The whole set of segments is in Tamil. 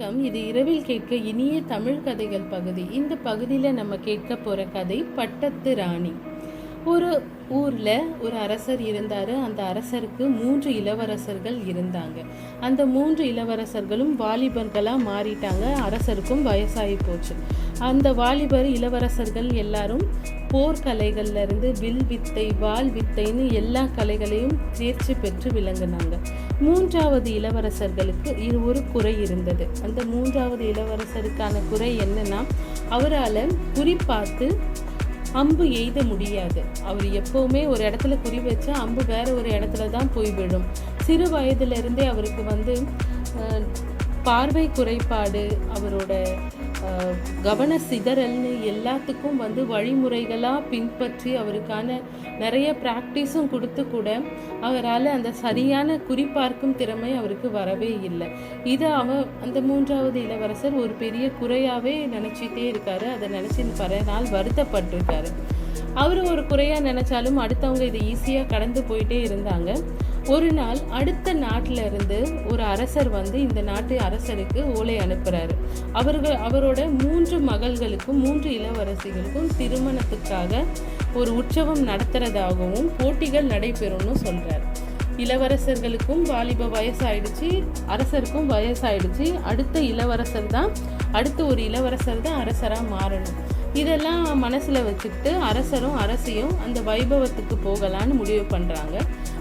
வணக்கம். இது இரவில் கேட்க இனிய தமிழ் கதைகள் பகுதி. இந்த பகுதியில் நம்ம கேட்க போகிற கதை பட்டத்து ராணி. ஒரு ஊரில் ஒரு அரசர் இருந்தார். அந்த அரசருக்கு மூன்று இளவரசர்கள் இருந்தாங்க. அந்த மூன்று இளவரசர்களும் வாலிபர்களாக மாறிட்டாங்க. அரசருக்கும் வயசாகி போச்சு. அந்த வாலிபர் இளவரசர்கள் எல்லாரும் போர்க்கலைகள்லேருந்து வில் வித்தை வாள் வித்தைன்னு எல்லா கலைகளையும் தேர்ச்சி பெற்று விளங்கினாங்க. மூன்றாவது இளவரசர்களுக்கு இரு ஒரு குறை இருந்தது. அந்த மூன்றாவது இளவரசருக்கான குறை என்னன்னா அவரால் குறிப்பார்த்து அம்பு எய்த முடியாது. அவர் எப்பவுமே ஒரு இடத்துல குறி வச்சா அம்பு வேற ஒரு இடத்துல தான் போய் விழும். சிறு வயதுல இருந்தே அவருக்கு வந்து பார்வை குறைபாடு அவரோட கவன சிதறல்னு எல்லாத்துக்கும் வந்து வழிமுறைகளாக பின்பற்றி அவருக்கான நிறைய ப்ராக்டிஸும் கொடுத்து கூட அவரால் அந்த சரியான குறிப்பார்க்கும் திறமை அவருக்கு வரவே இல்லை. இதை அவன் அந்த மூன்றாவது இளவரசர் ஒரு பெரிய குறையாகவே நினச்சிட்டே இருக்காரு. அதை நினச்சி பல நாள் வருத்தப்பட்டிருக்காரு. அவர் ஒரு குறையாக நினச்சாலும் அடுத்தவங்க இதை ஈஸியாக கடந்து போயிட்டே இருந்தாங்க. ஒரு நாள் அடுத்த நாட்டில் இருந்து ஒரு அரசர் வந்து இந்த நாட்டு அரசருக்கு ஓலை அனுப்புகிறாரு அவர்கள் அவரோட மூன்று மகள்களுக்கும் மூன்று இளவரசிகளுக்கும் திருமணத்துக்காக ஒரு உற்சவம் நடத்துறதாகவும் போட்டிகள் நடைபெறும்னு சொல்கிறார் இளவரசர்களுக்கும் வாலிப வயசாயிடுச்சு அரசருக்கும் வயசாயிடுச்சு. அடுத்த இளவரசர் தான் அடுத்த ஒரு இளவரசர் தான் அரசராக மாறணும். இதெல்லாம் மனசில் வச்சுக்கிட்டு அரசரும் அரசியும் அந்த வைபவத்துக்கு போகலான்னு முடிவு பண்ணுறாங்க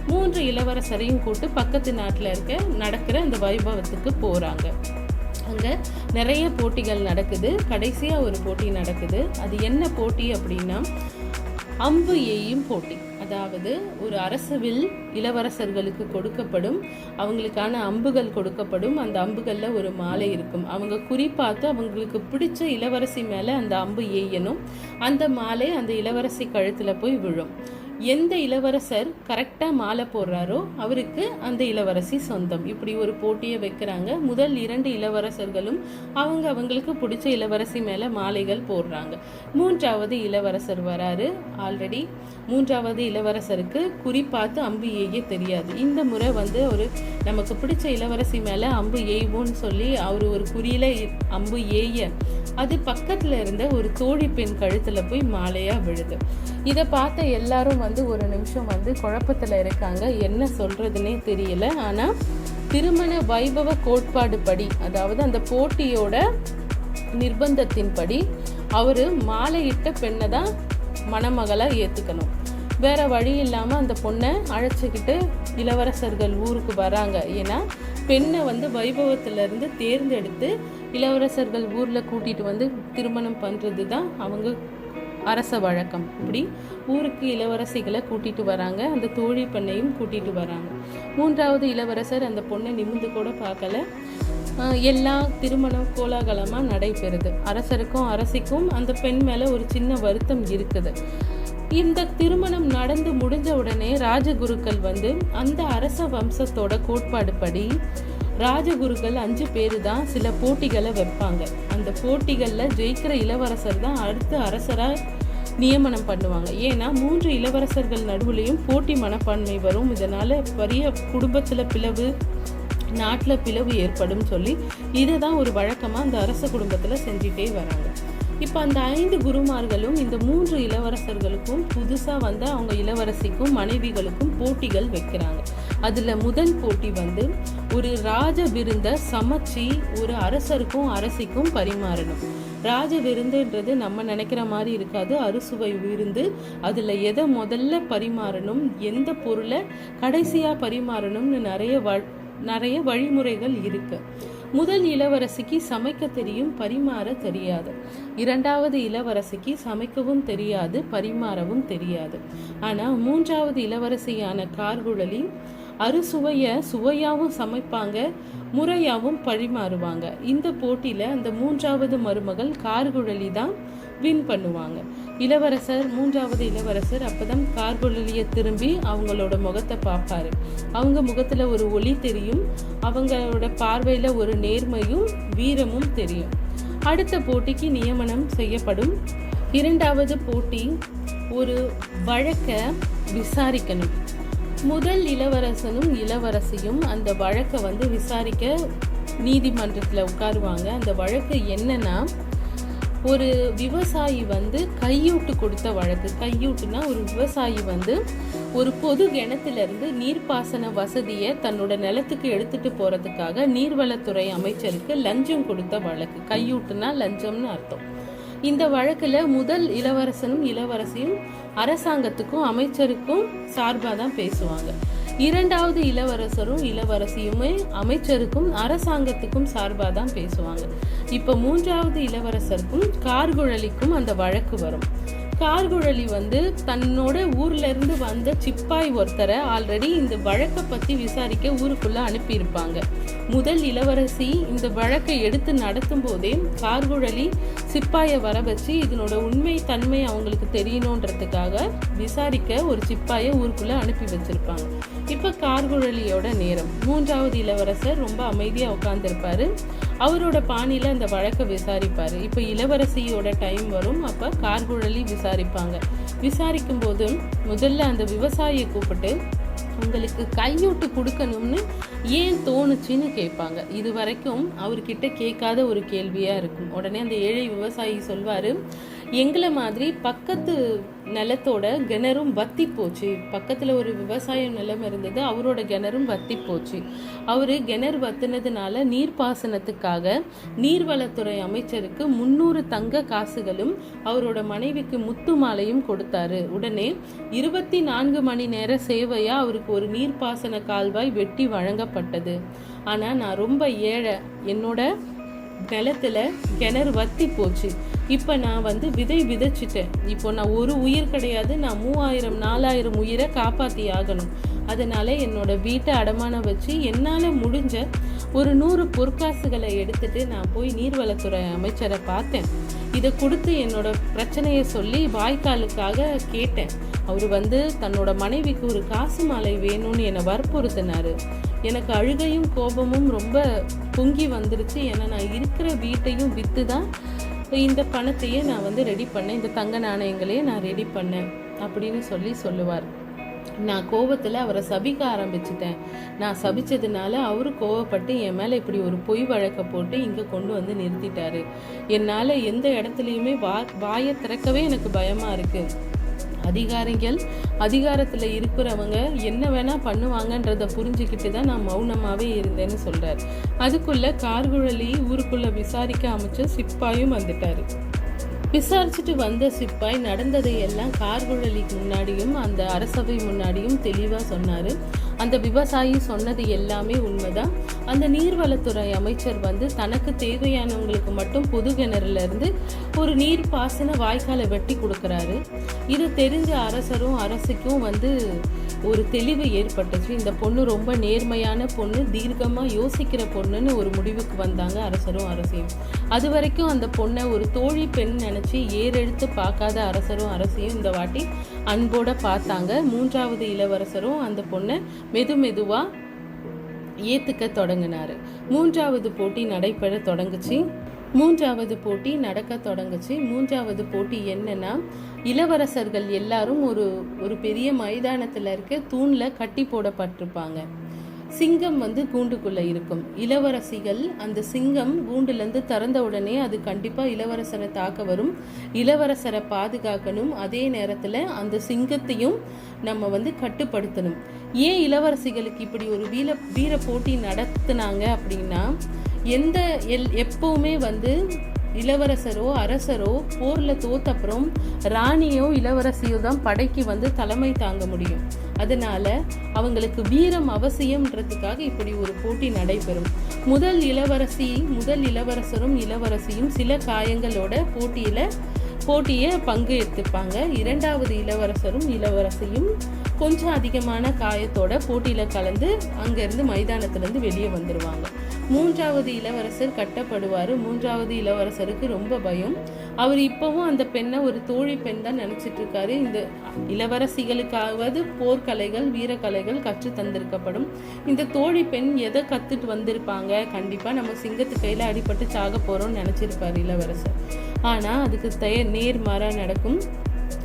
மூன்று இளவரசரையும் கூட்டு பக்கத்து நாட்டில் இருக்க நடக்கிற அந்த வைபவத்துக்கு போகிறாங்க அங்கே நிறைய போட்டிகள் நடக்குது. கடைசியாக ஒரு போட்டி நடக்குது. அது என்ன போட்டி அப்படின்னா அம்பு எய்யும் போட்டி. அதாவது ஒரு அரசவில் இளவரசர்களுக்கு கொடுக்கப்படும் அவங்களுக்கான அம்புகள் கொடுக்கப்படும். அந்த அம்புகளில் ஒரு மாலை இருக்கும். அவங்க குறிப்பாத்து அவங்களுக்கு பிடிச்ச இளவரசி மேலே அந்த அம்பு எய்யணும். அந்த மாலை அந்த இளவரசி கழுத்தில் போய் விழும். எந்த இளவரசர் கரெக்டாக மாலை போடுறாரோ அவருக்கு அந்த இளவரசி சொந்தம். இப்படி ஒரு போட்டியை வைக்கிறாங்க. முதல் இரண்டு இளவரசர்களும் அவங்க அவங்களுக்கு பிடிச்ச இளவரசி மேலே மாலைகள் போடுறாங்க. மூன்றாவது இளவரசர் வராரு. ஆல்ரெடி மூன்றாவது இளவரசருக்கு குறிப்பாத்து அம்பு ஏய தெரியாது. இந்த முறை வந்து ஒரு நமக்கு பிடிச்ச இளவரசி மேலே அம்பு ஏய்வோன்னு சொல்லி அவர் ஒரு குறியில் அம்பு ஏய அது பக்கத்தில் இருந்த ஒரு தோழி பெண் கழுத்தில் போய் மாலையாக விழுது. இதை பார்த்த எல்லாரும் வந்து ஒரு நிமிஷம் வந்து குழப்பத்தில் இருக்காங்க. என்ன சொல்கிறதுனே தெரியல. ஆனால் திருமண வைபவ கோட்பாடு படி அதாவது அந்த போட்டியோட நிர்பந்தத்தின்படி அவர் மாலையிட்ட பெண்ணை தான் மணமகளாக ஏற்றுக்கணும் வேற வழி இல்லாமல் அந்த பொண்ணை அழைச்சிக்கிட்டு இளவரசர்கள் ஊருக்கு வராங்க. ஏன்னா பெண்ணை வந்து வைபவத்திலிருந்து தேர்ந்தெடுத்து இளவரசர்கள் ஊரில் கூட்டிகிட்டு வந்து திருமணம் பண்ணுறது தான் அவங்க அரச வழக்கம். இப்படி ஊருக்கு இளவரசிகளை கூட்டிட்டு வராங்க. அந்த தோழி பெண்ணையும் கூட்டிட்டு வராங்க. மூன்றாவது இளவரசர் அந்த பொண்ணை நிமிந்து கூட பார்க்கல. எல்லா திருமணம் கோலாகலமாக நடைபெறுது. அரசருக்கும் அரசிக்கும் அந்த பெண் மேலே ஒரு சின்ன வருத்தம் இருக்குது. இந்த திருமணம் நடந்து முடிஞ்ச உடனே ராஜகுருக்கள் வந்து அந்த அரச வம்சத்தோட கோட்பாடு படி ராஜகுருக்கள் அஞ்சு பேர் தான் சில போட்டிகளை வைப்பாங்க. அந்த போட்டிகளில் ஜெயிக்கிற இளவரசர் தான் அடுத்த அரசராக நியமனம் பண்ணுவாங்க. ஏன்னா மூன்று இளவரசர்கள் நடுவுலையும் போட்டி மனப்பான்மை வரும். இதனால் பெரிய குடும்பத்தில் பிளவு நாட்டில் பிளவு ஏற்படும் சொல்லி இதை தான் ஒரு வழக்கமாக அந்த அரச குடும்பத்தில் செஞ்சுட்டே வராங்க. இப்போ அந்த ஐந்து குருமார்களும் இந்த மூன்று இளவரசர்களுக்கும் புதுசாக வந்த அவங்க இளவரசிக்கும் மனைவிகளுக்கும் போட்டிகள் வைக்கிறாங்க. அதில் முதல் போட்டி வந்து ஒரு ராஜ விருந்த சமைச்சு ஒரு அரசருக்கும் அரசிக்கும் பரிமாறணும். ராஜ விருந்துன்றது நம்ம நினைக்கிற மாதிரி இருக்காது. அறுசுவை விருந்து. அதில் எதை முதல்ல பரிமாறணும்? எந்த பொருளை கடைசியாக பரிமாறணும்னு நிறைய வ நிறைய வழிமுறைகள் இருக்கு. முதல் இளவரசிக்கு சமைக்க தெரியும் பரிமாற தெரியாது. இரண்டாவது இளவரசிக்கு சமைக்கவும் தெரியாது பரிமாறவும் தெரியாது. ஆனால் மூன்றாவது இளவரசியான கார்குழலி அறுசுவைய சுவையாகவும் சமைப்பாங்க முறையாகவும் பழிமாறுவாங்க. இந்த போட்டியில் அந்த மூன்றாவது மருமகள் கார்குழலி தான் வின் பண்ணுவாங்க. இளவரசர் மூன்றாவது இளவரசர் அப்போதான் கார்குழலியை திரும்பி அவங்களோட முகத்தை பார்ப்பாரு. அவங்க முகத்தில் ஒரு ஒளி தெரியும் அவங்களோட பார்வையில் ஒரு நேர்மையும் வீரமும் தெரியும். அடுத்த போட்டிக்கு நியமனம் செய்யப்படும். இரண்டாவது போட்டி ஒரு வழக்கை விசாரிக்கணும். முதல் இளவரசனும் இளவரசியும் அந்த வழக்கை வந்து விசாரிக்க நீதிமன்றத்தில் உட்காருவாங்க. அந்த வழக்கு என்னன்னா ஒரு விவசாயி வந்து கையூட்டு கொடுத்த வழக்கு. கையூட்டுனா ஒரு விவசாயி வந்து ஒரு பொது கிணத்துலேருந்து நீர்ப்பாசன வசதியை தன்னோட நிலத்துக்கு எடுத்துகிட்டு போகிறதுக்காக நீர்வளத்துறை அமைச்சருக்கு லஞ்சம் கொடுத்த வழக்கு. கையூட்டுனா லஞ்சம்னு அர்த்தம். இந்த வழக்கில் முதல் இளவரசனும் இளவரசியும் அரசாங்கத்துக்கும் அமைச்சருக்கும் சார்பாக தான் பேசுவாங்க. இரண்டாவது இளவரசரும் இளவரசியுமே அமைச்சருக்கும் அரசாங்கத்துக்கும் சார்பாக தான் பேசுவாங்க. இப்போ மூன்றாவது இளவரசருக்கும் கார்குழலிக்கும் அந்த வழக்கு வரும். கார்குழலி வந்து தன்னோட ஊர்ல இருந்து வந்த சிப்பாய் ஒருத்தரை ஆல்ரெடி இந்த வழக்கை பத்தி விசாரிக்க ஊருக்குள்ள அனுப்பியிருப்பாங்க. முதல் இளவரசி இந்த வழக்கை எடுத்து நடத்தும் போதே கார்குழலி சிப்பாயை வர வச்சு இதனோட உண்மை தன்மை அவங்களுக்கு தெரியணுன்றதுக்காக விசாரிக்க ஒரு சிப்பாயை ஊருக்குள்ள அனுப்பி வச்சிருப்பாங்க. இப்போ கார்குழலியோட நேரம். மூன்றாவது இளவரசர் ரொம்ப அமைதியாக உட்காந்துருப்பாரு அவரோட பாணியில் அந்த வழக்கை விசாரிப்பார். இப்போ இளவரசியோட டைம் வரும். அப்போ கார்குழலி விசாரிப்பாங்க. விசாரிக்கும் போது முதல்ல அந்த விவசாயியை கூப்பிட்டு உங்களுக்கு கையூட்டு கொடுக்கணும்னு ஏன் தோணுச்சுன்னு கேட்பாங்க. இது வரைக்கும் அவர்கிட்ட கேட்காத ஒரு கேள்வியாக இருக்கும். உடனே அந்த ஏழை விவசாயி சொல்வார் எங்களை மாதிரி பக்கத்து நிலத்தோட கிணறும் வத்தி போச்சு. பக்கத்தில் ஒரு விவசாய நிலம் இருந்தது அவரோட கிணறும் வத்தி போச்சு. அவர் கிணறு வத்துனதுனால நீர்ப்பாசனத்துக்காக நீர்வளத்துறை அமைச்சருக்கு முந்நூறு தங்க காசுகளும் அவரோட மனைவிக்கு முத்து மாலையும் கொடுத்தாரு. உடனே இருபத்தி நான்கு மணி நேர சேவையாக அவருக்கு ஒரு நீர்ப்பாசன கால்வாய் வெட்டி வழங்கப்பட்டது. ஆனால் நான் ரொம்ப ஏழை. என்னோட நிலத்துல கிணறு வத்தி போச்சு. இப்போ நான் வந்து விதை விதைச்சிட்டேன். இப்போ நான் ஒரு உயிர் கிடையாது நான் மூவாயிரம் நாலாயிரம் உயிரை காப்பாற்றி ஆகணும். அதனால என்னோட வீட்டை அடமானம் வச்சு என்னால் முடிஞ்ச ஒரு நூறு பொற்காசுகளை எடுத்துட்டு நான் போய் நீர்வளத்துறை அமைச்சரை பார்த்தேன். இதை கொடுத்து என்னோட பிரச்சனையை சொல்லி வாய்க்காலுக்காக கேட்டேன். அவர் வந்து தன்னோட மனைவிக்கு ஒரு காசு மாலை வேணும்னு என்னை வற்புறுத்தினாரு. எனக்கு அழுகையும் கோபமும் ரொம்ப பொங்கி வந்துருச்சு. ஏன்னா நான் இருக்கிற வீட்டையும் விற்று தான் இந்த பணத்தையே நான் வந்து ரெடி பண்ணேன். இந்த தங்க நாணயங்களையே நான் ரெடி பண்ணேன் அப்படின்னு சொல்லி சொல்லுவார். நான் கோபத்தில் அவரை சபிக்க ஆரம்பிச்சிட்டேன். நான் சபித்ததுனால அவரு கோவப்பட்டு என் மேலே இப்படி ஒரு பொய் வழக்கை போட்டு இங்கே கொண்டு வந்து நிறுத்திட்டாரு. என்னால் எந்த இடத்துலையுமே வா வாயை திறக்கவே எனக்கு பயமாக இருக்குது அதிகாரிகள் அதிகாரத்தில் இருக்கிறவங்க என்ன வேணால் பண்ணுவாங்கன்றதை புரிஞ்சுக்கிட்டு தான் நான் மௌனமாகவே இருந்தேன்னு சொல்கிறார் அதுக்குள்ளே கார்குழலி ஊருக்குள்ளே விசாரிக்க அமைச்ச சிப்பாயும் வந்துட்டாரு. விசாரிச்சுட்டு வந்த சிப்பாய் நடந்ததை எல்லாம் கார்குழலிக்கு முன்னாடியும் அந்த அரசவை முன்னாடியும் தெளிவாக சொன்னார். அந்த விவசாயி சொன்னது எல்லாமே உண்மைதான். அந்த நீர்வளத்துறை அமைச்சர் வந்து தனக்கு தேவையானவங்களுக்கு மட்டும் பொது கிணறுலேருந்து ஒரு நீர் பாசன வாய்க்காலை வெட்டி கொடுக்குறாரு. இது தெரிஞ்ச அரசரும் அரசுக்கும் வந்து ஒரு தெளிவு ஏற்பட்டுச்சு. இந்த பொண்ணு ரொம்ப நேர்மையான பொண்ணு தீர்க்கமாக யோசிக்கிற பொண்ணுன்னு ஒரு முடிவுக்கு வந்தாங்க அரசரும் அரசியும். அது வரைக்கும் அந்த பொண்ணை ஒரு தோழி பெண் நினச்சி ஏறெடுத்து பார்க்காத அரசரும் அரசியும் இந்த வாட்டி அன்போட பார்த்தாங்க. மூன்றாவது இளவரசரும் அந்த பொண்ணை மெது மெதுவாக ஏத்துக்க தொடங்கினாரு. மூன்றாவது போட்டி நடைபெற தொடங்குச்சு. மூன்றாவது போட்டி நடக்க தொடங்குச்சு. மூன்றாவது போட்டி என்னன்னா இளவரசர்கள் எல்லாரும் ஒரு ஒரு பெரிய மைதானத்துல இருக்க தூண்ல கட்டி போடப்பட்டிருப்பாங்க. சிங்கம் வந்து கூண்டுக்குள்ளே இருக்கும். இளவரசிகள் அந்த சிங்கம் கூண்டுலேருந்து திறந்த உடனே அது கண்டிப்பாக இளவரசரை தாக்க வரும். இளவரசரை பாதுகாக்கணும். அதே நேரத்தில் அந்த சிங்கத்தையும் நம்ம வந்து கட்டுப்படுத்தணும். ஏன் இளவரசிகளுக்கு இப்படி ஒரு வீர வீர போட்டி நடத்துனாங்க அப்படின்னா எந்த எல் எப்பவுமே வந்து இளவரசரோ அரசரோ போரில் தோத்தப்புறம் ராணியோ இளவரசியோ தான் படைக்கு வந்து தலைமை தாங்க முடியும். அதனால அவங்களுக்கு வீரம் அவசியம்ன்றதுக்காக இப்படி ஒரு போட்டி நடைபெறும். முதல் இளவரசி முதல் இளவரசரும் இளவரசியும் சில காயங்களோட போட்டியில் போட்டியை பங்கு எடுத்துப்பாங்க இரண்டாவது இளவரசரும் இளவரசியும் கொஞ்சம் அதிகமான காயத்தோட போட்டியில் கலந்து அங்கேருந்து மைதானத்துலேருந்து வெளியே வந்துடுவாங்க மூன்றாவது இளவரசர் கட்டப்படுவார். மூன்றாவது இளவரசருக்கு ரொம்ப பயம். அவர் இப்போவும் அந்த பெண்ணை ஒரு தோழி பெண் தான் நினைச்சிட்டு இருக்காரு இந்த இளவரசிகளுக்காவது போர்க்கலைகள் வீரக்கலைகள் கற்று தந்திருக்கப்படும். இந்த தோழி பெண் எதை கற்றுட்டு வந்திருப்பாங்க? கண்டிப்பாக நம்ம சிங்கத்து கையில் அடிபட்டு சாக போகிறோம்னு நினச்சிருப்பார் இளவரசர். ஆனால் அதுக்கு தய நேர்மாறாக நடக்கும்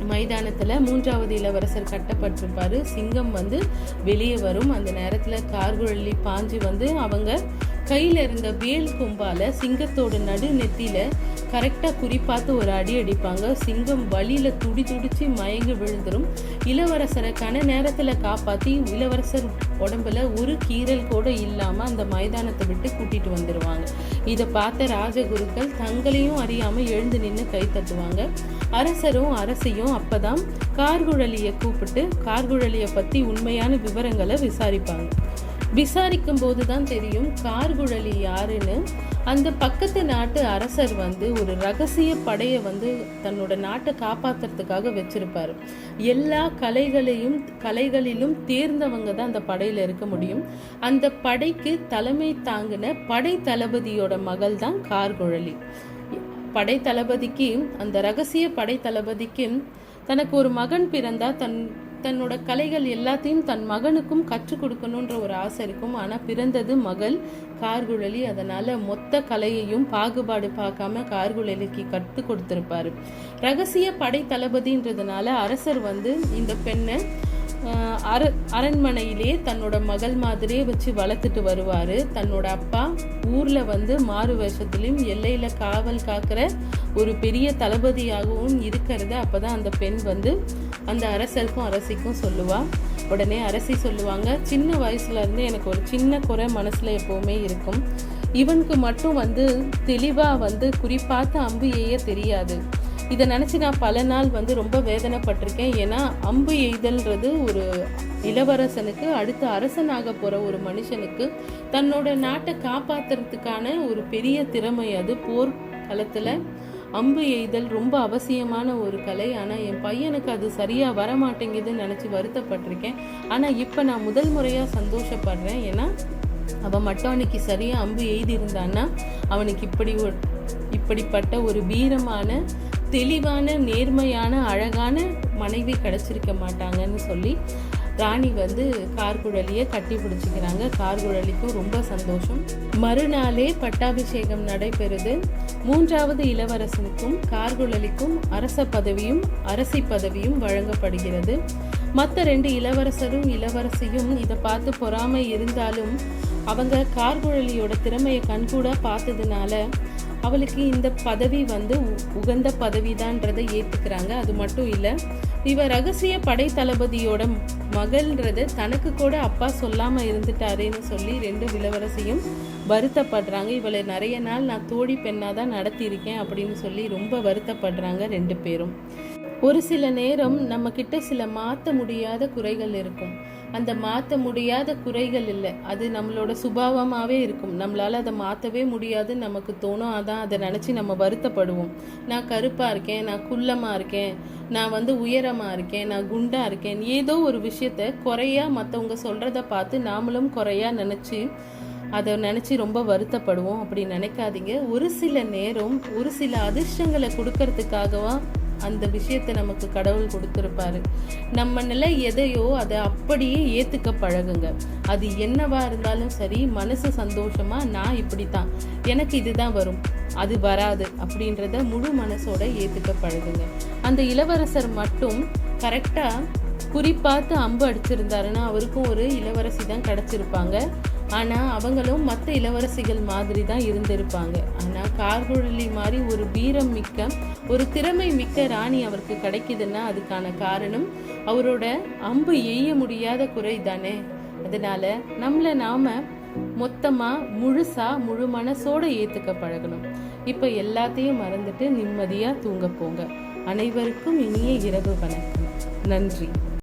மைதானத்தில் மூன்றாவது இளவரசர் கட்டப்பட்டிருப்பார். சிங்கம் வந்து வெளியே வரும். அந்த நேரத்தில் கார்குழலி பாஞ்சு வந்து அவங்க கையில் இருந்த வேல் கும்பால் சிங்கத்தோட நடு நெத்தியில் கரெக்டாக குறிப்பாத்து ஒரு அடி அடிப்பாங்க. சிங்கம் வழியில் துடி துடிச்சு மயங்கி விழுந்துடும் இளவரசரை கன நேரத்தில் காப்பாற்றி இளவரசர் உடம்புல ஒரு கீறல் கூட இல்லாமல் அந்த மைதானத்தை விட்டு கூட்டிட்டு வந்துடுவாங்க இதை பார்த்த ராஜகுருக்கள் தங்களையும் அறியாமல் எழுந்து நின்று கை தட்டுவாங்க. அரசரும் அரசியும் அப்பதான் கார்குழலியை கூப்பிட்டு கார்குழலியை பற்றி உண்மையான விவரங்களை விசாரிப்பாங்க. விசாரிக்கும் போது தான் தெரியும் கார்குழலி யாருன்னு. அந்த பக்கத்து நாட்டு அரசர் வந்து ஒரு ரகசிய படையை வந்து தன்னோட நாட்டை காப்பாத்துறதுக்காக வச்சிருப்பாரு. எல்லா கலைகளையும் கலைகளிலும் தேர்ந்தவங்க தான் அந்த படையில் இருக்க முடியும். அந்த படைக்கு தலைமை தாங்கின படை தளபதியோட மகள் தான் கார்குழலி. படை தளபதிக்கு அந்த ரகசிய படை தளபதிக்கு தனக்கு ஒரு மகன் பிறந்தா தன் தன்னோட கலைகள் எல்லாத்தையும் தன் மகனுக்கும் கற்றுக் கொடுக்கணுன்ற ஒரு ஆசை இருக்கும். ஆனால் பிறந்தது மகள் கார்குழலி. அதனால மொத்த கலையையும் பாகுபாடு பார்க்காம கார்குழலிக்கு கற்றுக் கொடுத்திருப்பாரு. ரகசிய படை தளபதின்றதுனால அரசர் வந்து இந்த பெண்ணை அர அரண்மனையிலே தன்னோட மகள் மாதிரியே வச்சு வளர்த்துட்டு வருவார். தன்னோட அப்பா ஊரில் வந்து மாறு வேஷத்துலையும் எல்லையில் காவல் காக்கிற ஒரு பெரிய தளபதியாகவும் இருக்கிறத அப்போ தான் அந்த பெண் வந்து அந்த அரசருக்கும் அரசிக்கும் சொல்லுவாள் உடனே அரசி சொல்லுவாங்க சின்ன வயசுலேருந்து எனக்கு ஒரு சின்ன குறை மனசில் எப்போவுமே இருக்கும். இவனுக்கு மட்டும் வந்து தெளிவாக வந்து குறிப்பாத்த அம்பு எய்ய தெரியாது. இதை நினச்சி நான் பல நாள் வந்து ரொம்ப வேதனைப்பட்டிருக்கேன். ஏன்னா அம்பு எய்தல்ன்றது ஒரு இளவரசனுக்கு அடுத்து அரசனாக போகிற ஒரு மனுஷனுக்கு தன்னோட நாட்டை காப்பாற்றுறதுக்கான ஒரு பெரிய திறமை அது. போர் களத்தில் அம்பு எய்தல் ரொம்ப அவசியமான ஒரு கலை. ஆனால் என் பையனுக்கு அது சரியாக வர மாட்டேங்குதுன்னு நினச்சி வருத்தப்பட்டிருக்கேன். ஆனால் இப்போ நான் முதல் முறையாக சந்தோஷப்படுறேன். ஏன்னா அவன் மட்டும் அன்னைக்கு சரியாக அம்பு எய்திருந்தான்னா அவனுக்கு இப்படி ஒரு இப்படிப்பட்ட ஒரு வீரமான தெளிவான நேர்மையான அழகான மனைவி கிடச்சிருக்க மாட்டாங்கன்னு சொல்லி ராணி வந்து கார்குழலியை கட்டி பிடிச்சிக்கிறாங்க. கார்குழலிக்கும் ரொம்ப சந்தோஷம். மறுநாளே பட்டாபிஷேகம் நடைபெறுது. மூன்றாவது இளவரசனுக்கும் கார்குழலிக்கும் அரச பதவியும் அரசி பதவியும் வழங்கப்படுகிறது. மற்ற ரெண்டு இளவரசரும் இளவரசியும் இதை பார்த்து பொறாமை இருந்தாலும் அவங்க கார்குழலியோட திறமையை கண்கூட பார்த்ததுனால அவளுக்கு இந்த பதவி வந்து உ- உகந்த பதவிதான்றதை ஏற்றுக்கிறாங்க அது மட்டும் இல்லை இவ ரகசிய படை தளபதியோட மகள்ன்றத தனக்கு கூட அப்பா சொல்லாம இருந்துட்டாரேன்னு சொல்லி ரெண்டு இளவரசியும் வருத்தப்படுறாங்க. இவளை நிறைய நாள் நான் தோழி பெண்ணாக தான் நடத்தியிருக்கேன் அப்படின்னு சொல்லி ரொம்ப வருத்தப்படுறாங்க ரெண்டு பேரும். ஒரு சில நேரம் நம்ம கிட்ட சில மாற்ற முடியாத குறைகள் இருக்கும். அந்த மாற்ற முடியாத குறைகள் இல்லை. அது நம்மளோட சுபாவமாகவே இருக்கும். நம்மளால் அதை மாற்றவே முடியாதுன்னு நமக்கு தோணும். அதான் அதை நினச்சி நம்ம வருத்தப்படுவோம். நான் கருப்பாக இருக்கேன் நான் குள்ளமாக இருக்கேன் நான் வந்து உயரமாக இருக்கேன் நான் குண்டாக இருக்கேன். ஏதோ ஒரு விஷயத்த குறையா மற்றவங்க சொல்கிறத பார்த்து நாமளும் குறையாக நினச்சி அதை நினச்சி ரொம்ப வருத்தப்படுவோம். அப்படி நினைக்காதீங்க. ஒரு சில நேரம் ஒரு சில அதிர்ஷ்டங்களை கொடுக்கறதுக்காகவா அந்த விஷயத்தை நமக்கு கடவுள் கொடுத்துருப்பாரு. நம்ம நிலை எதையோ அதை அப்படியே ஏத்துக்க பழகுங்க. அது என்னவா இருந்தாலும் சரி மனசு சந்தோஷமா நான் இப்படித்தான். எனக்கு இதுதான் வரும். அது வராது அப்படின்றத முழு மனசோட ஏத்துக்க பழகுங்க. அந்த இளவரசர் மட்டும் கரெக்டா குறிப்பாத்து அம்பு அடிச்சிருந்தாருன்னா அவருக்கும் ஒரு இளவரசி தான் கிடைச்சிருப்பாங்க. ஆனால் அவங்களும் மற்ற இளவரசிகள் மாதிரி தான் இருந்திருப்பாங்க. ஆனால் கார்குழலி மாதிரி ஒரு வீரம் மிக்க ஒரு திறமை மிக்க ராணி அவருக்கு கிடைக்குதுன்னா அதுக்கான காரணம் அவரோட அம்பு எய்ய முடியாத குறை தானே. அதனால நம்மளை நாம மொத்தமாக முழுசா முழு மனசோட ஏற்றுக்க பழகணும். இப்போ எல்லாத்தையும் மறந்துட்டு நிம்மதியாக தூங்க போங்க. அனைவருக்கும் இனிய இரவு வணக்கம். நன்றி.